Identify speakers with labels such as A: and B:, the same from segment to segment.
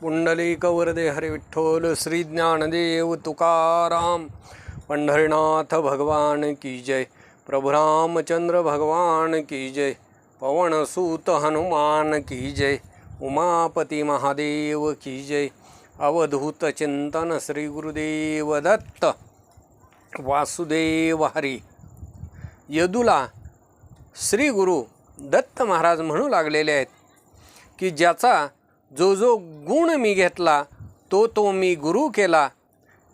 A: पुंडलिक वरदे हरे विठ्ठल श्री ज्ञानदेव तुकाराम। पंढरीनाथ भगवान की जय। प्रभु रामचंद्र भगवान की जय। पवन सूत हनुमान की जय। उमापती महादेव की जय। अवधूत चिंतन श्री गुरुदेव दत्त। वासुदेव हरी। यदुला श्री गुरु दत्त महाराज म्हणू लागलेले आहेत की ज्याचा जो जो गुण मी घेतला तो तो मी गुरु केला.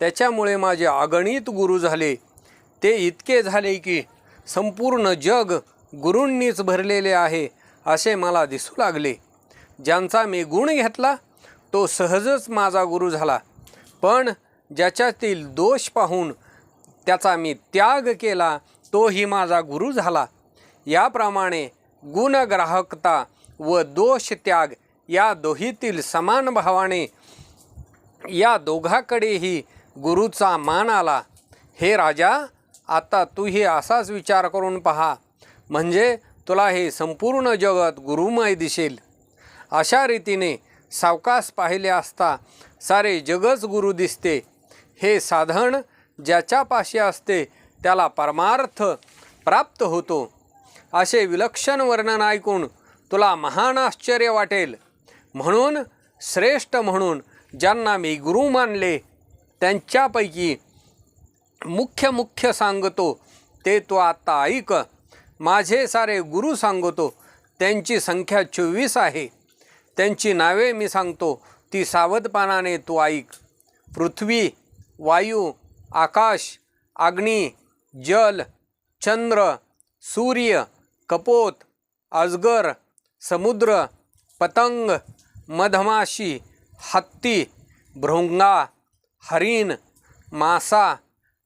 A: त्याच्यामुळे माझे अगणित गुरु झाले. ते इतके झाले की संपूर्ण जग गुरूंनीच भरलेले आहे असे मला दिसू लागले. ज्यांचा मी गुण घेतला तो सहजच माझा गुरु झाला. पण ज्याच्यातील दोष पाहून त्याचा मी त्याग केला तोही माझा गुरु झाला. याप्रमाणे गुणग्राहकता व दोष त्याग या दोहीतील समान भावाने या दोघाकडेही गुरुचा मान आला. हे राजा आता तूही असाच विचार करून पहा. म्हणजे तुला हे संपूर्ण जगत गुरुमय दिसेल. अशा रीतीने सावकास पाहिले असता सारे जगच गुरु दिसते. हे साधन ज्याच्यापाशी असते त्याला परमार्थ प्राप्त होतो. असे विलक्षण वर्णन ऐकून तुला महान आश्चर्य वाटेल. म्हणून श्रेष्ठ म्हणून ज्यांना मी गुरु मानले त्यांच्यापैकी मुख्य मुख्य सांगतो ते तो आत्ता ऐक. माझे सारे गुरु सांगतो त्यांची संख्या चोवीस आहे. त्यांची नावे मी सांगतो ती सावधपणाने तू ऐक. पृथ्वी वायू आकाश अग्नी जल चंद्र सूर्य कपोत अजगर समुद्र पतंग मधमाशी हत्ती भृंगा हरिण मासा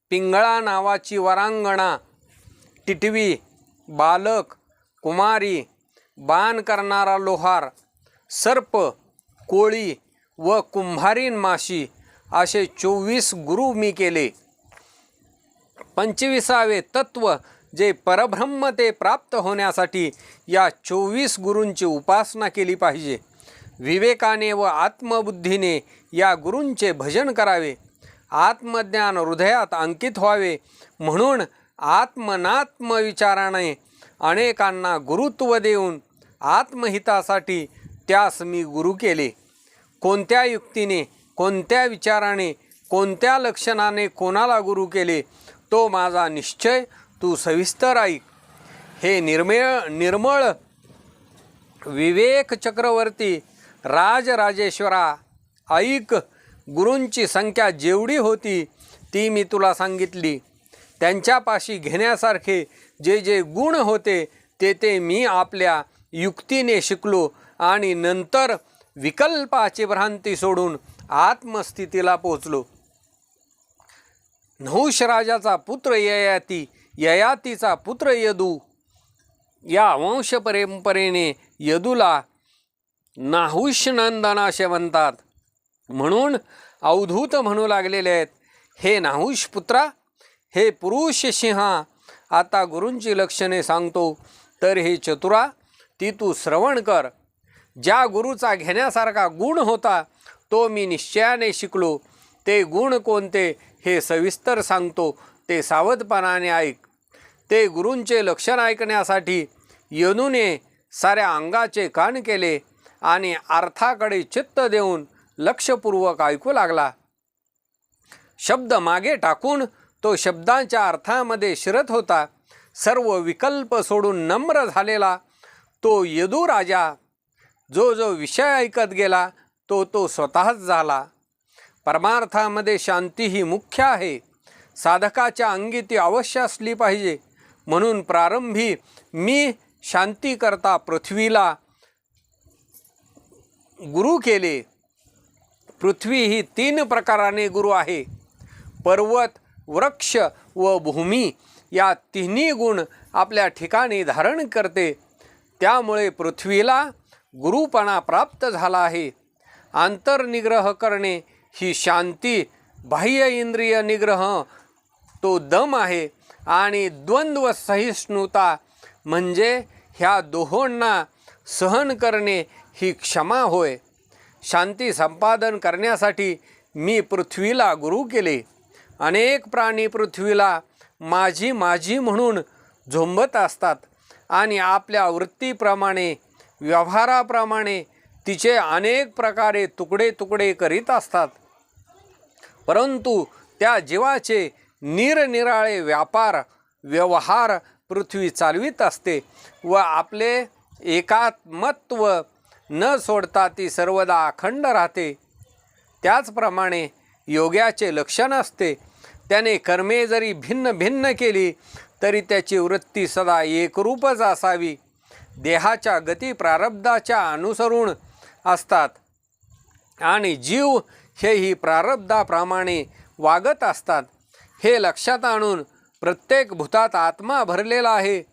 A: पिंगळा नावाची वरांगणा टिटवी बालक कुमारी बाण करणारा लोहार सर्प कोळी व कुंभारीन माशी असे चोवीस गुरु मी केले. पंचविसावे तत्व जे परब्रह्म ते प्राप्त होण्यासाठी या चोवीस गुरूंची उपासना केली पाहिजे. विवेकाने व आत्मबुद्धीने या गुरूंचे भजन करावे. आत्मज्ञान हृदयात अंकित व्हावे. म्हणून आत्मनात्म विचाराने अनेकांना गुरुत्व देऊन आत्महितासाठी त्यास मी गुरु केले. कोणत्या युक्तीने कोणत्या विचाराने कोणत्या लक्षणाने कोणाला गुरु केले तो माझा निश्चय तू सविस्तर ऐक. हे निर्मेळ निर्मळ विवेक चक्रवर्ती राजराजेश्वरा ऐक गुरूंची संख्या जेवढी होती ती मी तुला सांगितली. त्यांच्यापाशी घेण्यासारखे जे जे गुण होते ते ते मी आपल्या युक्तीने शिकलो आणि नंतर विकल्पाची भ्रांती सोडून आत्मस्थितीला पोचलो. नहुष राजाचा पुत्र ययाती ययातीचा पुत्र यदू या वंश परंपरेने यदूला नाहुष नंदना असे म्हणतात. म्हणून अवधूत म्हणू लागलेले आहेत. हे नाहुष पुत्रा हे पुरुष सिंहा आता गुरूंची लक्षणे सांगतो. तर हे चतुरा ती तू श्रवण कर. ज्या गुरुचा घेण्यासारखा गुण होता तो मी निश्चयाने शिकलो. ते गुण कोणते हे सविस्तर सांगतो. ते सावधपणाने ऐक. ते गुरूंचे लक्षण ऐकण्यासाठी यनूने साऱ्या अंगाचे कान केले. आणि अर्थाकडे चित्त देऊन लक्षपूर्वक ऐकू लागला. शब्द मागे टाकून तो शब्दांच्या अर्थामध्ये शिरत होता. सर्व विकल्प सोडून नम्र झालेला तो यदू राजा जो जो विषय ऐकत गेला तो तो स्वतःच झाला. परमार्थामध्ये शांती ही मुख्य आहे. साधकाच्या अंगी ती अवश्य असली पाहिजे. म्हणून प्रारंभी मी शांतीकरता पृथ्वीला गुरु केले. पृथ्वी ही तीन प्रकाराने गुरु आहे. पर्वत वृक्ष व भूमी या तिन्ही गुण आपल्या ठिकाणी धारण करते. त्यामुळे पृथ्वीला गुरुपणा प्राप्त झाला आहे. आंतरनिग्रह करणे ही शांती बाह्य इंद्रिय निग्रह तो दम आहे आणि द्वंद्व सहिष्णुता म्हणजे ह्या दोहोंना सहन करणे ही क्षमा होय. शांती संपादन करण्यासाठी मी पृथ्वीला गुरु केले. अनेक प्राणी पृथ्वीला माझी माझी म्हणून झोंबत असतात आणि आपल्या वृत्तीप्रमाणे व्यवहाराप्रमाणे तिचे अनेक प्रकारे तुकडे तुकडे करीत असतात. परंतु त्या जीवाचे निरनिराळे व्यापार व्यवहार पृथ्वी चालवीत असते व आपले एकात्मत्व न सोडता ती सर्वदा अखंड राहते. त्याचप्रमाणे योग्याचे लक्षण असते. त्याने कर्मे जरी भिन्न भिन्न केली तरी त्याची वृत्ती सदा एकरूपच असावी. देहाच्या गती प्रारब्धाच्या अनुसरून असतात. आणि जीव हेही प्रारब्धाप्रमाणे वागत असतात. हे लक्षात आणून प्रत्येक भूतात आत्मा भरलेला आहे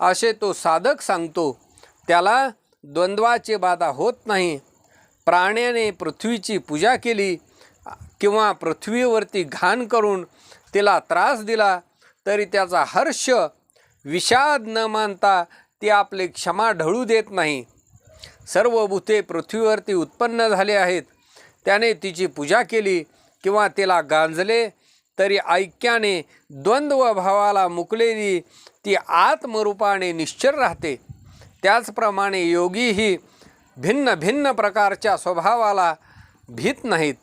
A: असे तो साधक सांगतो. त्याला द्वंद्वाची बाधा होत नाही. प्राण्याने पृथ्वीची पूजा केली किंवा पृथ्वीवरती घाण करून तिला त्रास दिला तरी त्याचा हर्ष विषाद न मानता ती आपले क्षमा ढळू देत नाही. सर्व भूते पृथ्वीवरती उत्पन्न झाले आहेत. त्याने तिची पूजा केली किंवा तिला गांजले तरी ऐक्याने द्वंद्व भावाला मुकलेली ती आत्मरूपाने निश्चल राहते. त्याचप्रमाणे योगीही भिन्न भिन्न प्रकारच्या स्वभावाला भीत नाहीत.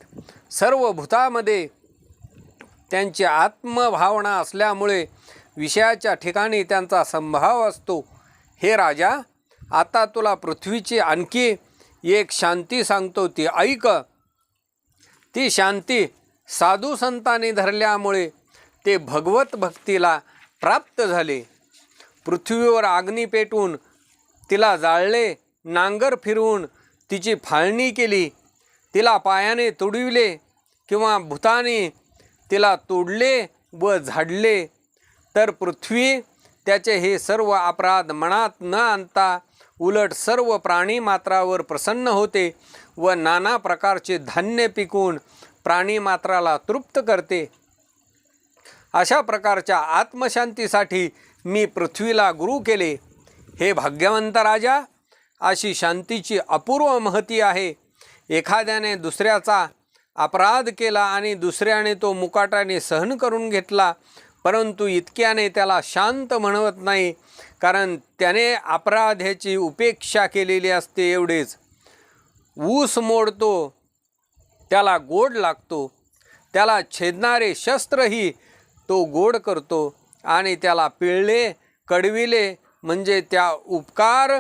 A: सर्व भूतामध्ये त्यांची आत्मभावना असल्यामुळे विषयाच्या ठिकाणी त्यांचा संभाव असतो. हे राजा आता तुला पृथ्वीची आणखी एक शांती सांगतो. ती ऐक ती शांती साधू संतांनी धरल्यामुळे ते भगवत भक्तीला प्राप्त झाले. पृथ्वीवर अग्नी पेटून तिला जाळले नांगर फिरवून तिची फाळणी केली. तिला पायाने तुडविले किंवा भूताने तिला तोडले व झाडले. तर पृथ्वी त्याचे हे सर्व अपराध मनात न आणता उलट सर्व प्राणी मात्रावर प्रसन्न होते व नाना प्रकारचे धान्य पिकून प्राणी मात्राला तृप्त करते. अशा प्रकारच्या आत्मशांतीसाठी मी पृथ्वीला गुरु केले. हे भाग्यवंत राजा अशी शांतीची अपूर्व महती आहे. एखाद्याने दुसऱ्याचा अपराध केला आणि दुसऱ्याने तो मुकाटाने सहन करून घेतला परंतु इतक्याने त्याला शांत म्हणवत नाही कारण त्याने अपराध्याची उपेक्षा केलेली असते एवढेच. ऊस मोडतो त्याला गोड लागतो त्याला छेदणारे शस्त्रही तो गोड करतो आणि त्याला पिळले कडविले म्हणजे त्या उपकार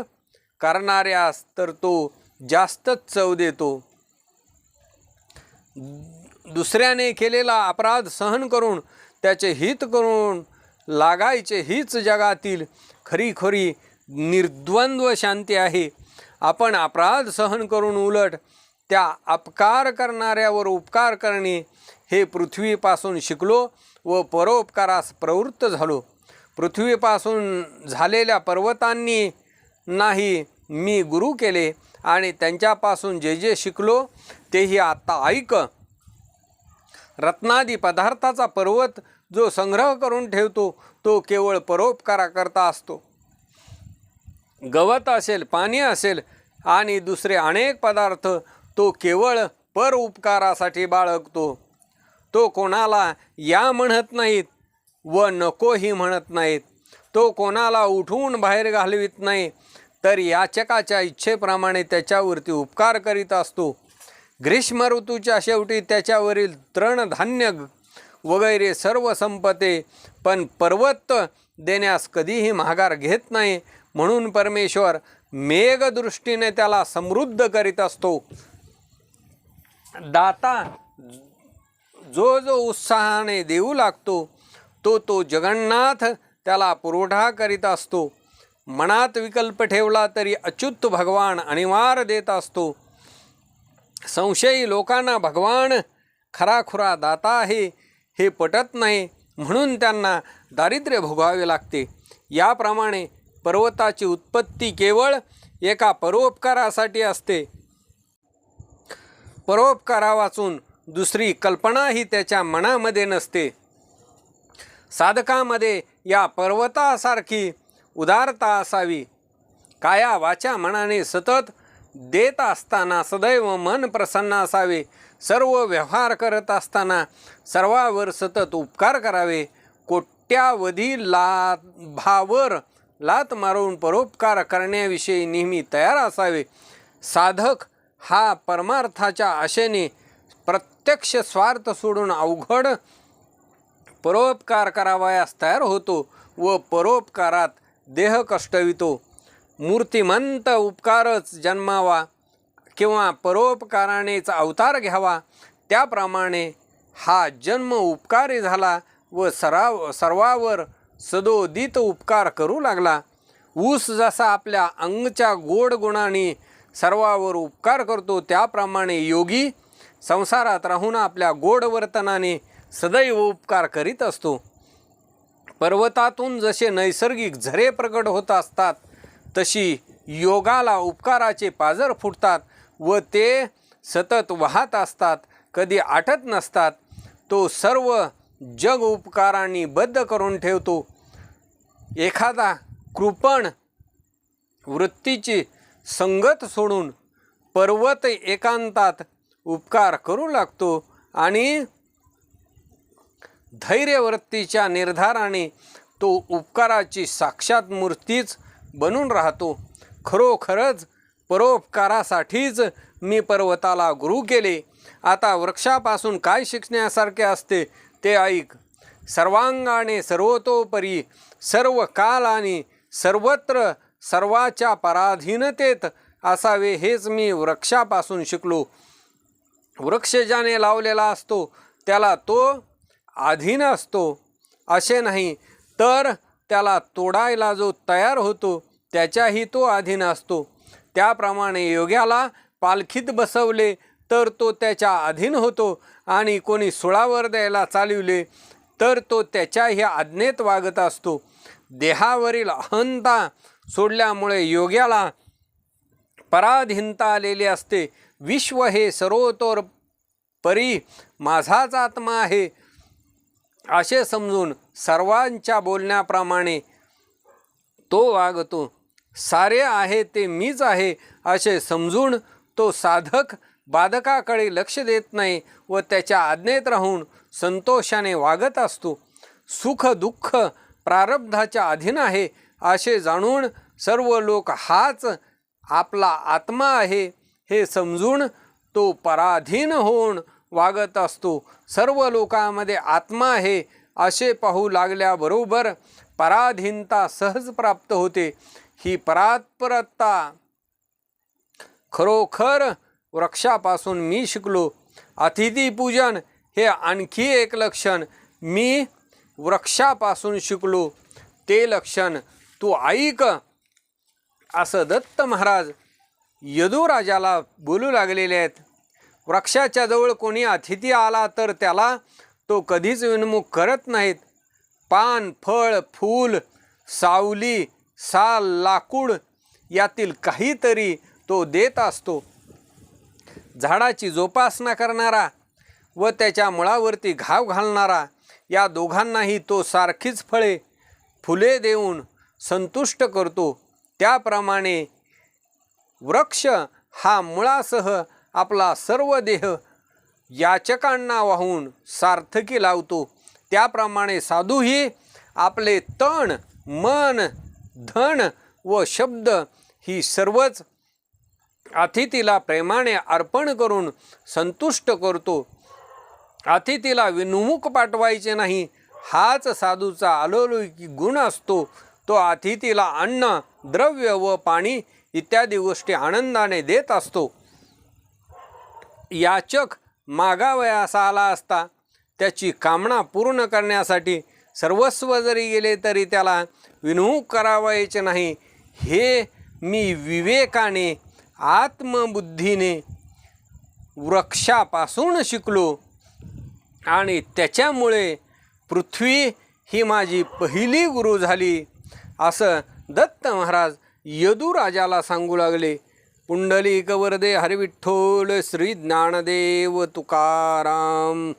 A: करणाऱ्यास तर तो जास्तच चव देतो. दुसऱ्याने केलेला अपराध सहन करून त्याचे हित करून लागायचे हीच जगातील खरी खरी निर्द्वंद्व शांती आहे. आपण अपराध सहन करून उलट त्या अपकार करणाऱ्यावर उपकार करणे हे पृथ्वीपासून शिकलो व परोपकारास प्रवृत्त झालो. पृथ्वीपासून झालेल्या पर्वतांनी नाही मी गुरु केले आणि त्यांच्यापासून जे जे शिकलो तेही आत्ता ऐक. रत्नादी पदार्थाचा पर्वत जो संग्रह करून ठेवतो तो केवळ परोपकाराकरता असतो. गवत असेल पाणी असेल आणि दुसरे अनेक पदार्थ तो केवळ पर उपकारासाठी बाळगतो. तो कोणाला या म्हणत नाहीत. व नकोही म्हणत नाहीत. तो कोणाला उठवून बाहेर घालवित नाही तर याचकाच्या इच्छेप्रमाणे त्याच्यावरती उपकार करीत असतो. ग्रीष्म ऋतूच्या शेवटी त्याच्यावरील तृणधान्य वगैरे सर्व संपते पण पर्वत देण्यास कधीही माघार घेत नाही म्हणून परमेश्वर मेघदृष्टीने त्याला समृद्ध करीत असतो. दाता जो जो उत्साहाने देऊ लागतो तो तो जगन्नाथ त्याला पुरवठा करीत असतो. मनात विकल्प ठेवला तरी अच्युत भगवान अनिवार्य देत असतो. संशयी लोकांना भगवान खराखुरा दाता आहे हे पटत नाही म्हणून त्यांना दारिद्र्य भोगावे लागते. याप्रमाणे पर्वताची उत्पत्ती केवळ एका परोपकारासाठी असते. परोपकारा वाचून दुसरी कल्पनाही त्याच्या मनामध्ये नसते. साधकामध्ये या पर्वतासारखी उदारता असावी. काया वाचा मनाने सतत देत असताना सदैव मन प्रसन्न असावे. सर्व व्यवहार करत असताना सर्वावर सतत उपकार करावे. कोट्यावधी लाभावर लात मारून परोपकार करण्याविषयी नेहमी तयार असावे. साधक हा परमार्थाच्या आशेने प्रत्यक्ष स्वार्थ सोडून अवघड परोपकार करावयास तयार होतो व परोपकारात देह कष्टवितो. मूर्तिमंत उपकारच जन्मावा किंवा परोपकारानेच अवतार घ्यावा त्याप्रमाणे हा जन्म उपकारी झाला व सराव सर्वावर सदोदित उपकार करू लागला. ऊस जसा आपल्या अंगच्या गोड गुणाने सर्वावर उपकार करतो त्याप्रमाणे योगी संसारात राहून आपल्या गोड वर्तनाने सदैव उपकार करीत असतो. पर्वतातून जसे नैसर्गिक झरे प्रकट होत असतात तशी योगाला उपकाराचे पाजर फुटतात व ते सतत वाहत असतात कधी आटत नसतात तो सर्व जग उपकारांनी बद्ध करून ठेवतो. एखादा कृपण वृत्तीची संगत सोडून पर्वत एकांतात उपकार करू लागतो आणि धैर्यवृत्तीच्या निर्धाराने तो उपकाराची साक्षात मूर्तीच बनून राहतो. खरोखरच परोपकारासाठीच मी पर्वताला गुरु केले. आता वृक्षापासून काय शिकण्यासारखे असते ते ऐक. सर्वांगाने सर्वतोपरी सर्व काल आणि सर्वत्र सर्वाच्या पराधीनतेत असावे हेच मी वृक्षापासून शिकलो. वृक्ष ज्याने लावलेला असतो त्याला तो अधीन असतो असे नाही तर त्याला तोडायला जो तयार होतो त्याच्याही तो अधीन असतो. त्याप्रमाणे योग्याला पालखीत बसवले तर तो त्याच्या अधीन होतो आणि कोणी सुळावर द्यायला चालविले तर तो त्याच्याही आज्ञेत वागत असतो. देहावरील अहंता सोडल्यामुळे योग्याला पराधीनता आलेली असते. विश्व हे सर्वतोर परी माझाच आत्मा आहे. असे समजून सर्वांच्या बोलण्याप्रमाणे तो वागतो सारे आहे ते मीच आहे असे समजून तो साधक बाधकाकडे लक्ष देत नाही व त्याच्या आज्ञेत राहून संतोषाने वागत असतो. सुख दुःख प्रारब्धाच्या अधीन आहे असे जाणून सर्व लोक हाच आपला आत्मा आहे हे समजून तो पराधीन होऊन वागत असतो. सर्व लोकांमध्ये आत्मा आहे असे पाहू लागल्याबरोबर पराधीनता सहज प्राप्त होते. ही परात्परता खरोखर वृक्षापासून मी शिकलो. अतिथीपूजन हे आणखी एक लक्षण. मी वृक्षापासून शिकलो. ते लक्षण तू ऐक. असं दत्त महाराज यदुराजाला बोलू लागलेले आहेत. वृक्षाच्या जवळ कोणी अतिथी आला तर त्याला तो कधीच विनमुख करत नाहीत. पान फळ फूल सावली साल लाकूड यातील काहीतरी तो देत असतो. झाडाची जोपासना करणारा व त्याच्या मुळावरती घाव घालणारा या दोघांनाही तो सारखीच फळे फुले देऊन संतुष्ट करतो. त्याप्रमाणे वृक्ष हा मुळासह आपला सर्व देह याचकांना वाहून सार्थकी लावतो. त्याप्रमाणे साधूही आपले तण मन धन व शब्द ही सर्वच अतिथीला प्रेमाने अर्पण करून संतुष्ट करतो. अतिथीला विनुमुख पाठवायचे नाही हाच साधूचा अलौकिक गुण असतो. तो अतिथीला अन्न द्रव्य व पाणी इत्यादी गोष्टी आनंदाने देत असतो. याचक मागावयास आला असता. त्याची कामना पूर्ण करण्यासाठी सर्वस्व जरी गेले तरी त्याला विनमुख करावायचे नाही. हे मी विवेकाने आत्मबुद्धीने वृक्षापासून शिकलो आणि त्याच्यामुळे पृथ्वी ही माझी पहिली गुरु झाली असं दत्त महाराज यदुराजाला सांगू लागले. पुंडलिक वरदे हरिविठ्ठोल श्री ज्ञानदेव तुकाराम।